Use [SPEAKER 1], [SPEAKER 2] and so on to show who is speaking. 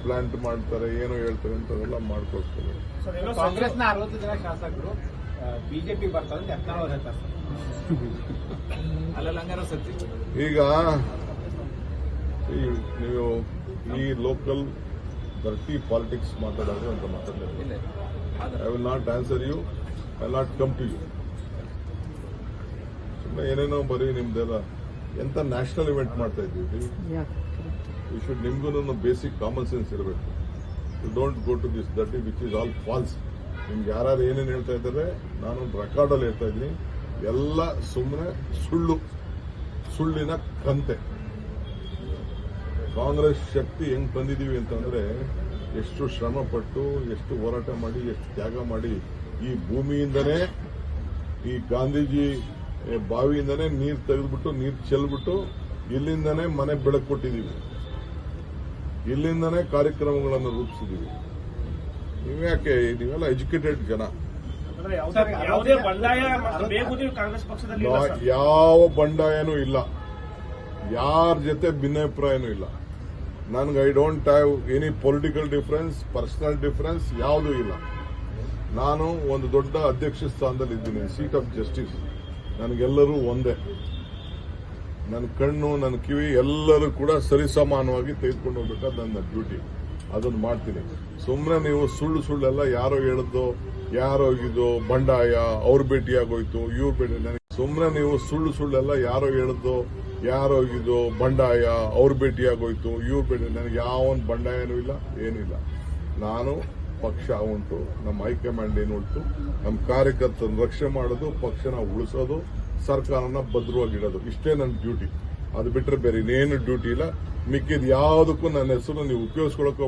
[SPEAKER 1] Plant ಮಾಡ್ತಾರೆ ಏನು ಹೇಳ್ತಾರೆ ಅಂತವೆಲ್ಲ
[SPEAKER 2] ಮಾಡ್ಕೊಡ್ತಾರೆ.
[SPEAKER 3] ಕಾಂಗ್ರೆಸ್ನ ಅರವತ್ತು ಜನ ಶಾಸಕರು ಬಿಜೆಪಿ ಬರ್ತಾರೆ
[SPEAKER 1] ಈಗ ನೀವು ಈ ಲೋಕಲ್ ದರ್ಟಿ ಪಾಲಿಟಿಕ್ಸ್ ಮಾತಾಡೋದು ಅಂತ
[SPEAKER 2] ಮಾತಾಡ್ತಾರೆ
[SPEAKER 1] I will not answer you I not come to you ಸುಮ್ಮನೆ ಏನೇನೋ ಬರೀ ನಿಮ್ದೆಲ್ಲ ಎಂತ ನ್ಯಾಷನಲ್ ಇವೆಂಟ್ ಮಾಡ್ತಾ ಇದ್ದೀವಿ ಯು ಶುಡ್ ನಿಮ್ಗೂ ಬೇಸಿಕ್ ಕಾಮನ್ ಸೆನ್ಸ್ ಇರಬೇಕು. You don't go to this that which is all false ನಿಮ್ಗೆ ಯಾರು ಏನೇನು ಹೇಳ್ತಾ ಇದ್ದಾರೆ, ನಾನು ರೆಕಾರ್ಡಲ್ಲಿ ಹೇಳ್ತಾ ಇದ್ದೀನಿ. ಎಲ್ಲ ಸುಮ್ಮನೆ ಸುಳ್ಳು, ಸುಳ್ಳಿನ ಕಂತೆ. ಕಾಂಗ್ರೆಸ್ ಶಕ್ತಿ ಹೆಂಗ್ ತಂದಿದೀವಿ ಅಂತಂದ್ರೆ, ಎಷ್ಟು ಶ್ರಮ ಪಟ್ಟು ಎಷ್ಟು ಹೋರಾಟ ಮಾಡಿ, ಎಷ್ಟು ತ್ಯಾಗ ಮಾಡಿ, ಈ ಭೂಮಿಯಿಂದನೇ, ಈ ಗಾಂಧೀಜಿ ಬಾವಿಯಿಂದನೇ ನೀರು ತೆಗೆದ್ಬಿಟ್ಟು, ನೀರು ಚೆಲ್ಬಿಟ್ಟು, ಇಲ್ಲಿಂದನೇ ಮನೆ ಬೆಳಕು ಕೊಟ್ಟಿದ್ದೀವಿ ಇಲ್ಲಿಂದನೇ ಕಾರ್ಯಕ್ರಮಗಳನ್ನು ರೂಪಿಸಿದ್ದೀವಿ. ನೀವ್ಯಾಕೆ ನೀವೆಲ್ಲ ಎಜುಕೇಟೆಡ್ ಜನ?
[SPEAKER 2] ಅಂದ್ರೆ ಯಾವುದೇ ಯಾವುದೇ ಬಂಡಾಯ ಬೇಕು ನೀವು ಕಾಂಗ್ರೆಸ್ ಪಕ್ಷದಲ್ಲಿ ಇಲ್ಲ ಸರ್.
[SPEAKER 1] ಯಾವ ಬಂಡಾಯನೂ ಇಲ್ಲ. ಯಾರ ಜೊತೆ ಭಿನ್ನಾಭಿಪ್ರಾಯನೂ ಇಲ್ಲ. ನನ್ಗೆ I don't have any political difference personal difference ಯಾವುದೂ ಇಲ್ಲ. ನಾನು ಒಂದು ದೊಡ್ಡ ಅಧ್ಯಕ್ಷ ಸ್ಥಾನದಲ್ಲಿ ಇದ್ದೀನಿ ಸೀಟ್ ಆಫ್ ಜಸ್ಟಿಸ್ ನನಗೆಲ್ಲರೂ ಒಂದೇ. ನನ್ನ ಕಣ್ಣು ನನ್ನ ಕಿವಿ ಎಲ್ಲರೂ ಕೂಡ ಸರಿಸಮಾನವಾಗಿ ತೆಗೆದುಕೊಂಡು ಹೋಗ್ಬೇಕಾದ ನನ್ನ ಡ್ಯೂಟಿ ಅದನ್ನು ಮಾಡ್ತೀನಿ. ಸುಮ್ಮನೆ ನೀವು ಸುಳ್ಳು ಸುಳ್ಳೆಲ್ಲ, ಯಾರೋ ಹೇಳಿದ್ದು ಯಾರೋ ಹೋಗಿದ್ದು ಬಂಡಾಯ, ಅವ್ರ ಭೇಟಿಯಾಗೋಯ್ತು ಇವ್ರ ಭೇಟಿ ನನಗೆ ಸುಮ್ಮನೆ ನೀವು ಸುಳ್ಳು ಸುಳ್ಳೆಲ್ಲ, ಯಾರೋ ಹೇಳಿದ್ದು ಯಾರೋ ಹೋಗಿದ್ದು ಬಂಡಾಯ, ಅವ್ರ ಭೇಟಿಯಾಗೋಯ್ತು ಇವ್ರ ಭೇಟಿ ನನಗೆ ಯಾವೊಂದು ಬಂಡಾಯನೂ ಇಲ್ಲ ಏನಿಲ್ಲ ನಾನು ಪಕ್ಷ ಉಂಟು, ನಮ್ಮ ಹೈಕಮಾಂಡ್ ಏನು ಉಂಟು ನಮ್ಮ ಕಾರ್ಯಕರ್ತರನ್ನು ರಕ್ಷಣೆ ಮಾಡೋದು, ಪಕ್ಷನ ಉಳಿಸೋದು ಸರ್ಕಾರನ ಭದ್ರವಾಗಿಡೋದು. ಇಷ್ಟೇ ನನ್ನ ಡ್ಯೂಟಿ ಅದು ಬಿಟ್ಟರೆ ಬೇರೆ ಇನ್ನೇನು ಡ್ಯೂಟಿ ಇಲ್ಲ. ಮಿಕ್ಕಿದ ಯಾವುದಕ್ಕೂ ನನ್ನ ಹೆಸರು ನೀವು ಉಪಯೋಗಿಸ್ಕೊಳ್ಳೋಕೆ